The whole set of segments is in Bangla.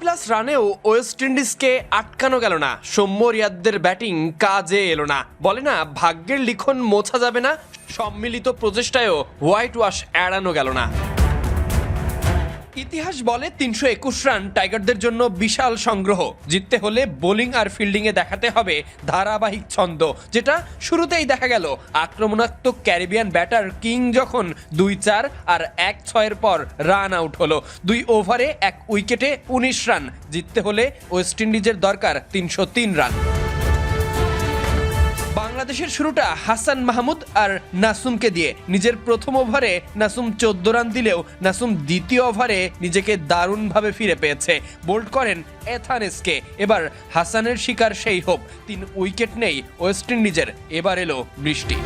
প্লাস রানেও ওয়েস্ট ইন্ডিজকে আটকানো গেল না। সৌম্য রিয়াদদের ব্যাটিং কাজে এলো না। বলে না, ভাগ্যের লিখন মোছা যাবে না। সম্মিলিত প্রচেষ্টায়ও হোয়াইট ওয়াশ এড়ানো গেল না। ইতিহাস বলে তিনশো একুশ রান টাইগারদের জন্য বিশাল সংগ্রহ। জিততে হলে বোলিং আর ফিল্ডিংয়ে দেখাতে হবে ধারাবাহিক ছন্দ, যেটা শুরুতেই দেখা গেল। আক্রমণাত্মক ক্যারিবিয়ান ব্যাটার কিং যখন দুই চার আর এক ছয়ের পর রান আউট হলো। দুই ওভারে এক উইকেটে উনিশ রান। জিততে হলে ওয়েস্ট ইন্ডিজের দরকার তিনশো তিন রান। বাংলাদেশের শুরুটা হাসান মাহমুদ আর নাসুমকে দিয়ে। নিজের প্রথম ওভারে নাসুম চোদ্দ রান দিলেও নাসুম দ্বিতীয় ওভারে নিজেকে দারুণভাবে ফিরে পেয়েছে। বোল্ড করেন এথানেসকে। এবার হাসানের শিকার সেই হোক। তিন উইকেট নেই ওয়েস্ট ইন্ডিজের। এবার এলো বৃষ্টি।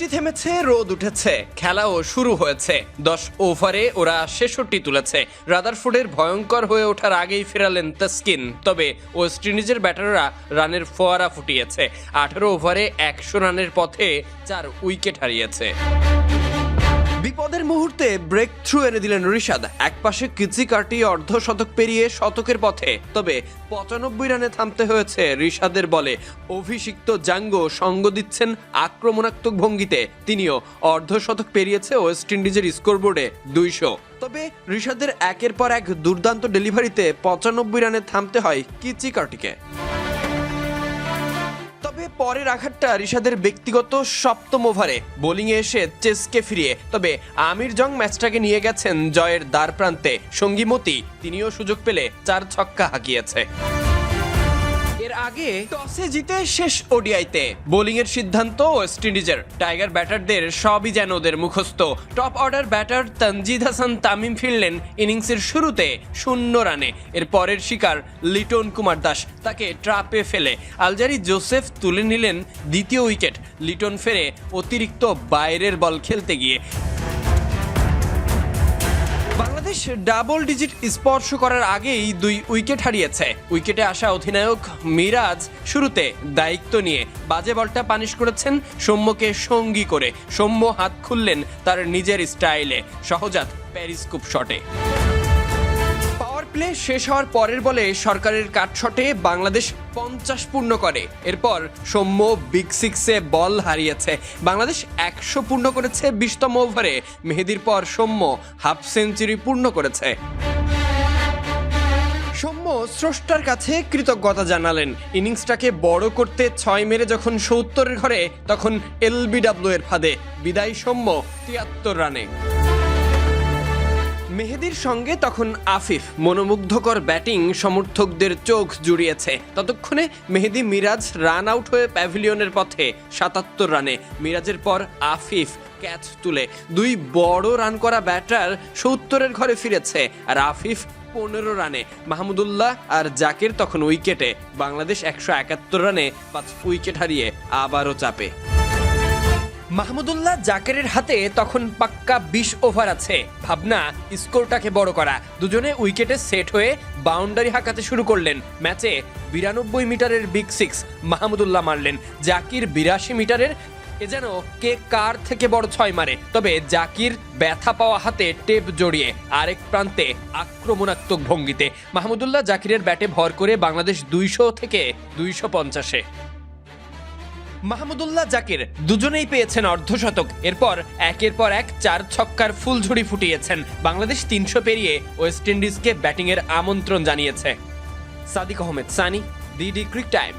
বৃষ্টি থেমেছে, রোদ উঠেছে, খেলাও শুরু হয়েছে। দশ ওভারে ওরা ছেষট্টি তুলেছে। রাদারফোর্ডের ভয়ঙ্কর হয়ে ওঠার আগেই ফেরালেন তাস্কিন। তবে ওয়েস্ট ইন্ডিজের ব্যাটাররা রানের ফোয়ারা ফুটিয়েছে। আঠারো ওভারে একশো রানের পথে চার উইকেট হারিয়েছে। বিপদের মুহূর্তে ব্রেক থ্রু এনে দিলেন ঋষাদ একপাশে কিচি কাটিয়ে অর্ধ শতক পেরিয়ে শতকের পথে। তবে পঁচানব্বই রানে থামতে হয়েছে ঋষাদের বলে। অভিষিক্ত জাঙ্গো সঙ্গ দিচ্ছেন আক্রমণাত্মক ভঙ্গিতে। তিনিও অর্ধ শতক পেরিয়েছে ওয়েস্ট ইন্ডিজের স্কোরবোর্ডে দুইশো। তবে ঋষাদের একের পর এক দুর্দান্ত ডেলিভারিতে পঁচানব্বই রানে থামতে হয় কিচি কাটিকে। পরের আঘাতটা ঋষাদের ব্যক্তিগত সপ্তম ওভারে। বোলিংয়ে এসে চেসকে ফিরিয়ে। তবে আমির জং ম্যাচটাকে নিয়ে গেছেন জয়ের দ্বার প্রান্তে সঙ্গীমতি তিনিও সুযোগ পেলে চার ছক্কা হাঁকিয়েছে। আগে টসে জিতে শেষ ওডিআইতে। বোলিং এর সিদ্ধান্ত ওয়েস্ট ইন্ডিজের। টাইগার ব্যাটারদের সবই যেন ওদের মুখস্থ। Top order batter Tanzid Hasan Tamim ফিরলেন ইনিংসের শুরুতে শূন্য রানে। এর পরের শিকার লিটন কুমার দাস। তাকে ট্রাপে ফেলে আলজারি জোসেফ তুলে নিলেন দ্বিতীয় উইকেট। লিটন ফেরে অতিরিক্ত বাইরের বল খেলতে গিয়ে। বাংলাদেশ ডাবল ডিজিট স্পর্শ করার আগেই দুই উইকেট হারিয়েছে। উইকেটে আসা অধিনায়ক মিরাজ শুরুতে দায়িত্ব নিয়ে বাজে বলটা পানিশ করেছেন সৌম্যকে সঙ্গী করে। সৌম্য হাত খুললেন তার নিজের স্টাইলে। সহজাত প্যারিস্কোপ শটে। প্লে শেষ হওয়ার পরের বলে সরকারের কাটশটে বাংলাদেশ পঞ্চাশ পূর্ণ করে। এরপর সৌম্য বিগ সিক্সে বল হারিয়েছে। বাংলাদেশ একশো পূর্ণ করেছে বিশতম ওভারে। মেহেদির পর সৌম্য হাফ সেঞ্চুরি পূর্ণ করেছে। সৌম্য স্রষ্টার কাছে কৃতজ্ঞতা জানালেন। ইনিংসটাকে বড় করতে ছয় মেরে যখন সত্তরের ঘরে, তখন এলবিডাব্লিউ এর ফাঁদে। বিদায় সৌম্য তিয়াত্তর রানে। মেহেদির সঙ্গে তখন আফিফ মনোমুগ্ধকর ব্যাটিং সমর্থকদের চোখ জুড়িয়েছে। ততক্ষণে মেহেদি মিরাজ রান আউট হয়ে প্যাভিলিয়নের পথে সাতাত্তর রানে। মিরাজের পর আফিফ ক্যাচ তুলে। দুই বড় রান করা ব্যাটার সত্তরের ঘরে ফিরেছে আর আফিফ পনেরো রানে। মাহমুদুল্লাহ আর জাকির তখন উইকেটে। বাংলাদেশ একশো একাত্তর রানে পাঁচ উইকেট হারিয়ে আবারও চাপে। মাহমুদুল্লাহ জাকেরের হাতে তখন পাক্কা বিশ ওভার আছে। ভাবনা, স্কোরটাকে বড় করা। দুজনে উইকেটে সেট হয়ে বাউন্ডারি হাঁকাতে শুরু করলেন। ম্যাচে বিরানব্বই মিটারের বিগ সিক্স মাহমুদুল্লাহ মারলেন। জাকির বিরাশি মিটারের, এ যেন কে কার থেকে বড় ছয় মারে। তবে জাকির ব্যথা পাওয়া হাতে টেপ জড়িয়ে আরেক প্রান্তে আক্রমণাত্মক ভঙ্গিতে। মাহমুদুল্লাহ জাকিরের ব্যাটে ভর করে বাংলাদেশ দুইশো থেকে দুইশো পঞ্চাশে। মাহমুদুল্লাহ জাকির দুজনেই পেয়েছেন অর্ধশতক। এরপর একের পর এক চার ছক্কার ফুলঝুড়ি ফুটিয়েছেন। বাংলাদেশ তিনশো পেরিয়ে ওয়েস্ট ইন্ডিজকে ব্যাটিংয়ের আমন্ত্রণ জানিয়েছে। Sadik Ahmed, Sunny, DD crick time.